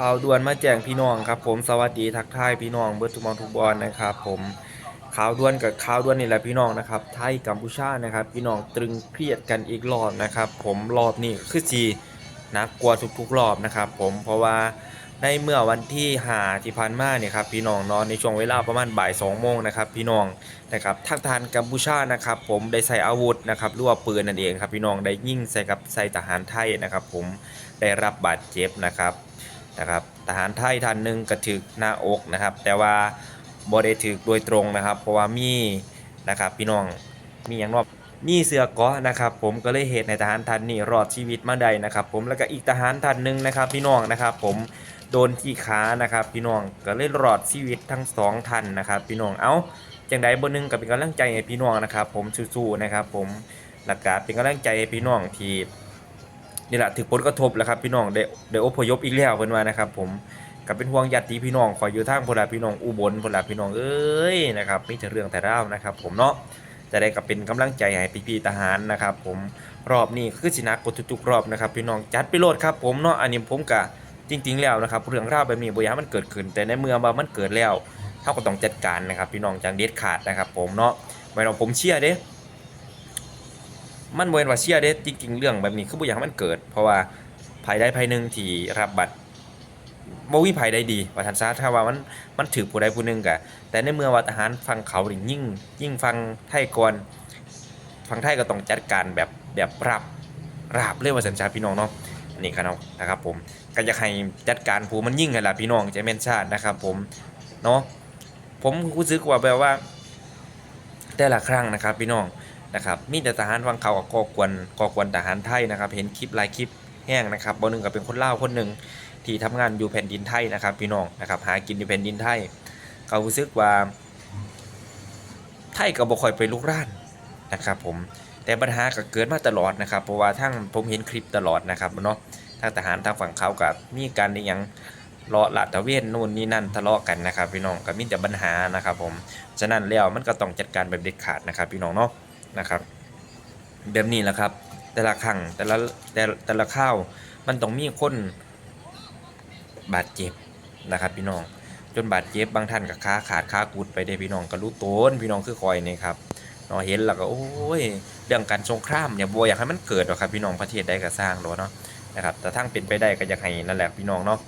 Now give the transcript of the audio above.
ข่าวด่วนมาแจ้งพี่น้องครับผมสวัสดีทักทายพี่น้องเบิร์ทุมองทุกบอลนะครับผมข่าวด่วนกับข่าวด่วนนี่แหละพี่น้องนะครับไทยกัมพูชานะครับพี่น้องตรึงเครียดกันอีกรอบนะครับผมรอบนี้คือจีนักกว่าทุกๆรอบนะครับผมเพราะว่าในเมื่อวันที่หาที่ผ่านมาเนี่ยครับพี่น้องนอนในช่วงเวลาประมาณบ่ายสองโมงนะครับพี่น้องนะครับทางทารกัมพูชานะครับผมได้ใส่อาวุธนะครับรือว่าปืนนั่นเองครับพี่น้องได้ยิงใส่กับใส่ทหารไทยนะครับผมได้รับบาดเจ็บนะครับ นะครับทหารไทยท่านหนึ่งกระถึกหน้าอกนะครับ แต่ว่าบ่ได้ถึกโดยตรงนะครับ เพราะว่ามีนะครับพี่น้องมีอย่างนอกมีเสือเกาะนะครับ ผมก็เลยเหตุในทหารท่านนี้รอดชีวิตมาได้นะครับ ผมแล้วก็อีกทหารท่านหนึ่งนะครับ พี่น้องนะครับ ผมโดนที่ขานะครับ พี่น้องก็เลยรอดชีวิตทั้งสองท่านนะครับ พี่น้องเอา้าจังใดบนหนึงก็เป็นกำลังใจให้พี่น้องนะครับ ผมสู้ๆนะครับ ผมแล้วก็เป็นกำลังใจให้พี่น้องที่ นี่แหละถึงผลกระทบแล้วครับพี่น้องได้ได้อพยพอีกแล้วเพิ่นว่านะครับ ผมก็เป็นห่วงญาติพี่น้องขอยอยู่ทางพละพี่น้องอุบลพละพี่น้องเอ้ยนะครับมีแต่เรื่องแต่ราวนะครับ ผมเนาะจะได้กับเป็นกำลังใจให้พี่ๆทหารนะครับ ผมรอบนี้คือสินักกว่าทุกๆรอบนะครับ พี่น้องจัดไปโลดครับผมเนาะอันนี้ผมกะจริง ๆ แล้วนะครับ เรื่องราวแบบนี้บ่อยามันเกิดขึ้น แต่ในเมื่อว่ามันเกิดแล้วเฮาก็ต้องจัดการนะครับ พี่น้องจังเด็ดขาดนะครับ ผมเนาะไม่ต้องผมเชื่อเด้ มันบ่แม่นว่าเชียร์เด้จริง ๆ เรื่องแบบนี้คือบ่อยากให้มันเกิด เพราะว่าภายใดภายหนึ่งที่รับบัตรบ่มีภายใดดีว่าทันซะถ้าว่ามันมันถือผู้ใดผู้หนึ่งก็แต่ในเมื่อว่าทหารฟังเขานี่ยิ่งยิ่งฟังไทยก่อนฟังไทยก็ต้องจัดการแบบแบบราบราบเลยกว่าสัญชาติพี่น้องเนาะอันนี้ครับเนาะนะครับผมก็อยากให้จัดการผู้มันยิ่งกันล่ะพี่น้องใจแม่นชาตินะครับผมเนาะผมรู้สึกว่าแบบว่า แต่ละครั้งนะครับพี่น้อง นะครับมีแต่ทหารฟังเขากับก่อกวนก่อกวนทหารไทยนะครับ เห็นคลิปหลายคลิปแห้งนะครับบางหนึ่งก็เป็นคนเล่าคนหนึ่งที่ทำงานอยู่แผ่นดินไทยนะครับ พี่น้องนะครับ หากินอยู่แผ่นดินไทย เขารู้สึกว่า ไทยก็บ่ค่อยไปลุกรานนะครับ ผมแต่ปัญหาก็เกิดมาตลอดนะครับ เพราะว่าทั้งผมเห็นคลิปตลอดนะครับเนาะทางทหารทางฝั่งเขากับมีการอหยังเลาะลาตะเวนนู่นนี่นั่นทะเลาะกันนะครับ พี่น้องก็มีแต่ปัญหานะครับ ผมฉะนั้นแล้วมันก็ต้องจัดการแบบเด็ดขาดนะครับ พี่น้องเนาะ นะครับ แบบนี้แหละครับ แต่ละครั้งแต่ละแต่แต่ละข้าวมันต้องมีคนบาดเจ็บนะครับ พี่น้องจนบาดเจ็บบางท่านกับขาขาดขากุดไปได้พี่น้องก็รู้ตนพี่น้องคือคอยนี่ครับเนาะเห็นแล้วก็โอ้ยเรื่องการสงครามอย่าบัวอยากให้มันเกิดหรอกครับพี่น้องประเทศใดก็สร้างหรอเนาะนะครับแต่ทั้งเป็นไปได้ก็อยากให้นั่นแหละพี่น้องเนาะ